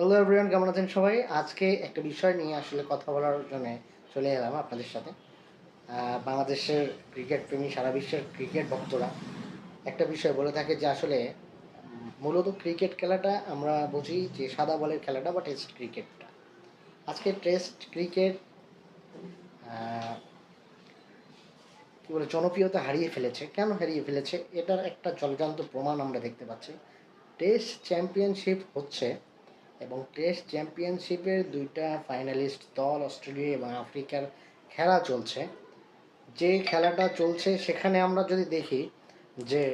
Hello everyone কেমন আছেন সবাই? আজকে একটা বিষয় নিয়ে আসলে কথা বলার জন্য চলে এলাম আপনাদের সাথে। বাংলাদেশের ক্রিকেট প্রেমী, সারা বিশ্বের ক্রিকেট ভক্তরা। একটা বিষয় বলে থাকে যে আসলে মূলত ক্রিকেট খেলাটা আমরা বুঝি যে সাদা বলের খেলাটা বা টেস্ট ক্রিকেটটা। আজকে টেস্ট ক্রিকেট কি বলে, জনপ্রিয়তা হারিয়ে ফেলেছে। কেন হারিয়ে ফেলেছে? এটার একটা জলজান্ত প্রমাণ আমরা দেখতে পাচ্ছি। টেস্ট চ্যাম্পিয়নশিপ হচ্ছে এবং টেস্ট চ্যাম্পিয়নশিপের দুইটা ফাইনালিস্ট দল অস্ট্রেলিয়া এবং আফ্রিকার খেলা চলছে। যে খেলাটা চলছে সেখানে আমরা যদি দেখি যে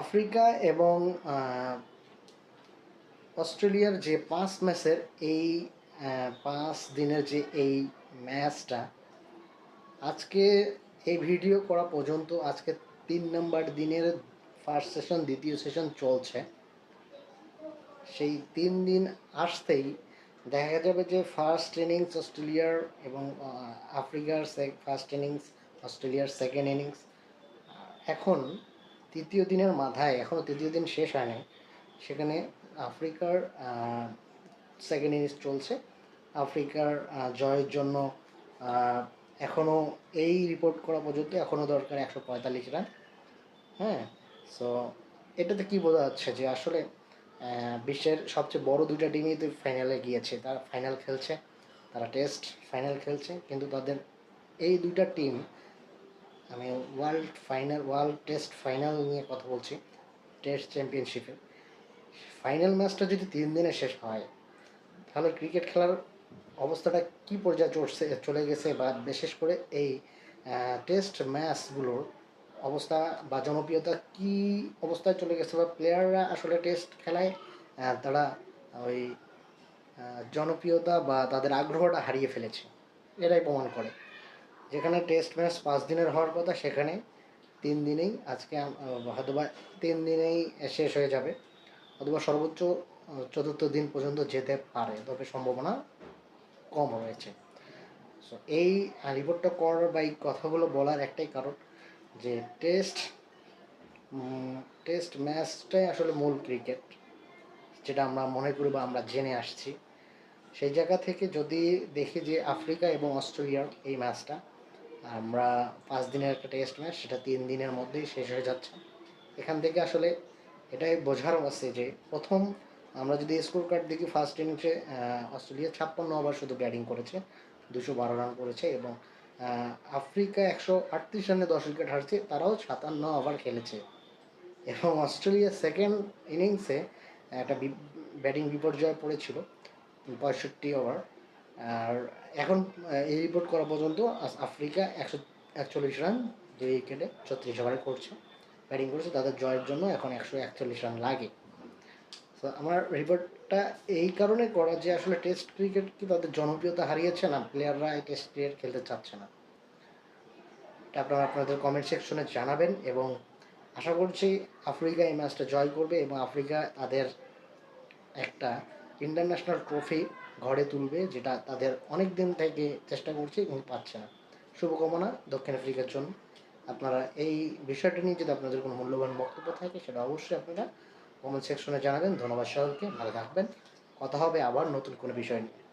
আফ্রিকা এবং অস্ট্রেলিয়ার যে পাঁচ ম্যাচের এই পাঁচ দিনের যে এই ম্যাচটা, আজকে এই ভিডিও করা পর্যন্ত আজকে তিন নম্বর দিনের ফার্স্ট সেশন দ্বিতীয় সেশন চলছে। সেই তিন দিন আসতেই দেখা যাবে যে ফার্স্ট ইনিংস অস্ট্রেলিয়ার এবং আফ্রিকার ফার্স্ট ইনিংস অস্ট্রেলিয়ার সেকেন্ড ইনিংস এখন তৃতীয় দিনের মাথায় এখনও তৃতীয় দিন শেষ হয়নি, সেখানে আফ্রিকার সেকেন্ড ইনিংস চলছে, আফ্রিকার জয়ের জন্য এখনও এই রিপোর্ট করা পর্যন্ত এখনও দরকার একশো পঁয়তাল্লিশ রান হ্যাঁ? সো এটাতে কি বোঝা যাচ্ছে যে আসলে বিশ্বের সবচেয়ে বড় দুইটা টিমই তো ফাইনালে গিয়েছে। তারা ফাইনাল খেলছে, তারা টেস্ট ফাইনাল খেলছে, কিন্তু তাদের এই দুইটা টিম আমি world final world test final নিয়ে কথা বলছি টেস্ট চ্যাম্পিয়নশিপে ফাইনাল ম্যাচটা যদি তিন দিনে শেষ হয়, তাহলে ক্রিকেট খেলার অবস্থাটা কি পর্যায়ে চলছে চলে গেছে, বা বিশেষ করে এই টেস্ট ম্যাচগুলোর অবস্থা বা জনপ্রিয়তা কি অবস্থায় চলে গেছে বা প্লেয়াররা আসলে টেস্ট খেলায় তারা ওই জনপ্রিয়তা বা তাদের আগ্রহটা হারিয়ে ফেলেছে? এরাই প্রমাণ করে। যেখানে টেস্ট ম্যাচ পাঁচ দিনের হওয়ার কথা সেখানে তিন দিনেই আজকে আহ, হয়তোবা তিন দিনেই শেষ হয়ে যাবে। অথবা সর্বোচ্চ চতুর্থ দিন পর্যন্ত যেতে পারে তবে সম্ভাবনা কম রয়েছে। সো এই রিপোর্টটা করার বা এই কথাগুলো বলার একটাই কারণ যে টেস্ট টেস্ট ম্যাচটাই আসলে মূল ক্রিকেট যেটা আমরা মনে করি বা আমরা জেনে আসছি। সেই জায়গা থেকে যদি দেখি যে আফ্রিকা এবং অস্ট্রেলিয়ার এই ম্যাচটা আমরা পাঁচ দিনের একটা টেস্ট ম্যাচ সেটা তিন দিনের মধ্যেই শেষ হয়ে যাচ্ছে। এখান থেকে আসলে এটাই বোঝার আছে যে প্রথম আমরা যদি স্কোর কার্ড দেখি ফার্স্ট ইনিংসে অস্ট্রেলিয়া ছাপ্পান্ন ওভার শুধু ব্যাটিং করেছে, দুশো বারো রান করেছে এবং আফ্রিকা একশো আটত্রিশ রানে দশ উইকেট হারছে, তারাও সাতান্ন ওভার খেলেছে। এবং অস্ট্রেলিয়া সেকেন্ড ইনিংসে একটা ব্যাটিং বিপর্যয় পড়েছিল, পঁয়ষট্টি ওভার। আর এখন এই রিপোর্ট করা পর্যন্ত আফ্রিকা একশো একচল্লিশ রান, দুই উইকেটে ছত্রিশ ওভারে করছে। ব্যাটিং করেছে, তাদের জয়ের জন্য এখন একশো একচল্লিশ রান লাগে। তো আমার রিপোর্টটা এই কারণে করা যে আসলে টেস্ট ক্রিকেট কি তাদের জনপ্রিয়তা হারিয়েছে না? প্লেয়াররা এই টেস্ট ক্রিকেট খেলতে চাচ্ছে না। আপনারা আপনাদের কমেন্ট সেকশনে জানাবেন এবং আশা করছি আফ্রিকা এই ম্যাচটা জয় করবে এবং আফ্রিকা তাদের একটা ইন্টারন্যাশনাল ট্রফি ঘরে তুলবে যেটা তাদের অনেক দিন থেকে চেষ্টা করছে এবং পাচ্ছে না। শুভকামনা দক্ষিণ আফ্রিকার জন্য। আপনারা এই বিষয়টা নিয়ে যদি আপনাদের কোনো মূল্যবান বক্তব্য থাকে সেটা অবশ্যই আপনারা কমেন্ট সেকশনে জানাবেন। ধন্যবাদ সকলকে ভালো থাকবেন। কথা হবে আবার নতুন কোনো বিষয় নিয়ে।